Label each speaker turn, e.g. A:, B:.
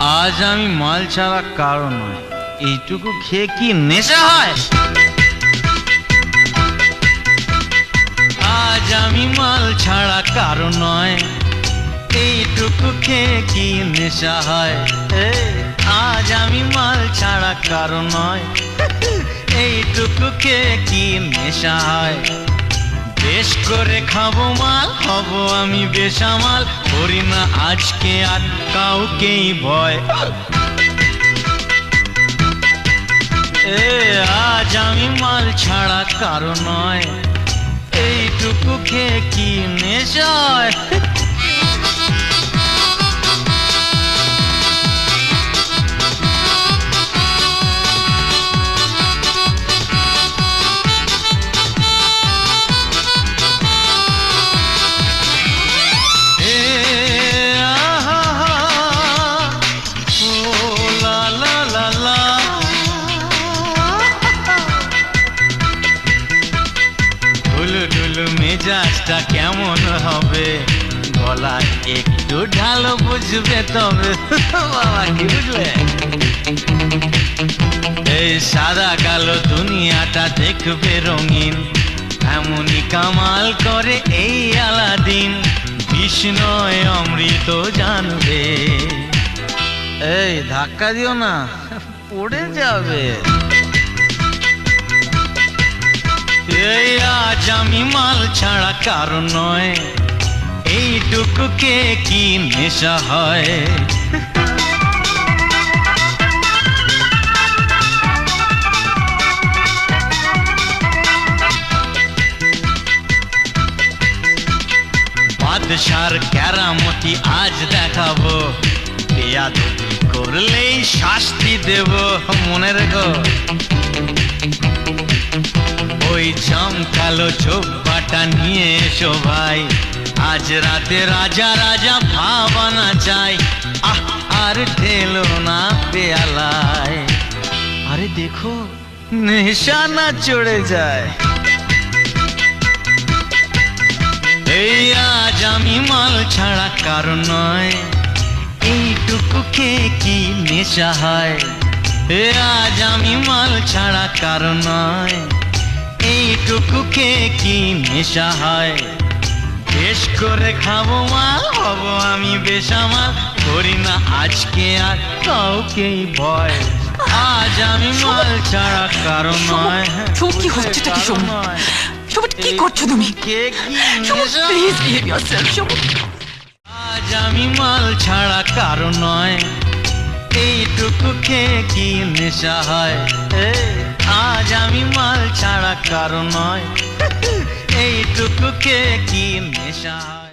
A: আজ আমি মাল ছাড়া কারও নয় এইটুকু খেয়ে কি নেশা হয়? আজ আমি মাল ছাড়া কারও নয় এইটুকু খেয়ে কি নেশা হয়? আজ আমি মাল ছাড়া কারও নয় এইটুকু খেয়ে কি নেশা হয়? বেশ করে খাব মাল হব আমি বেসামাল করি না আজকে আর কাউকেই ভয়। এ, আজ আমি মাল ছাড়া কারও নয়। এইটুকু খেয়ে কি নেশায়? মেজাজটা কেমন হবে? গলায় একটু ঢালো বুঝবে তবে। বাবা, কি বুঝলে? এই সাদা কালো দুনিয়াটা দেখবে রঙিন। এমনই কামাল করে এই আলাদিন। বিষ্ণয় অমৃত জানবে। এই, ধাক্কা দিও না। পড়ে যাবে। আজ আমি মাল ছাড়া কারণ নয়। এইটুকু কে নেশা হয়? বাদশার ক্যারামতি আজ দেখাবো। বেয়াদবি করলেই শাস্তি দেব মনে রেখো ওই চমকালো চোপাটা নিয়ে এসো ভাই। আজ রাতে রাজা রাজা ভাবানা চাই। আহ, আর ঠেলো না পেয়ালায়। আরে দেখো, নেশা না চড়ে যায়। এই আজ আমি মাল ছাড়া কারণ নয়। এইটুকু খেয়ে কি নেশা হয়? এ আজ আমি মাল ছাড়া কারণ নয়। এইটুকু খেয়ে কি নেশা হয়? বেশ করে খাব মাল হব আমি বেসামাল করি না আজকে আর কাউকেই ভয়। আজ আমি মাল ছাড়া কারণ নয়।
B: শোনো, কি হচ্ছেটা কি শোনো? শোভন কি করছ তুমি? প্লিজ বিহেভ ইয়োরসেলফ শোভন
A: আজ আমি মাল ছাড়া কারও নয়। এইটুকু খেয়ে কি নেশা হয়? আজ আমি মাল ছাড়া কারণ নয়। এইটুকুকে কি নেশা হয়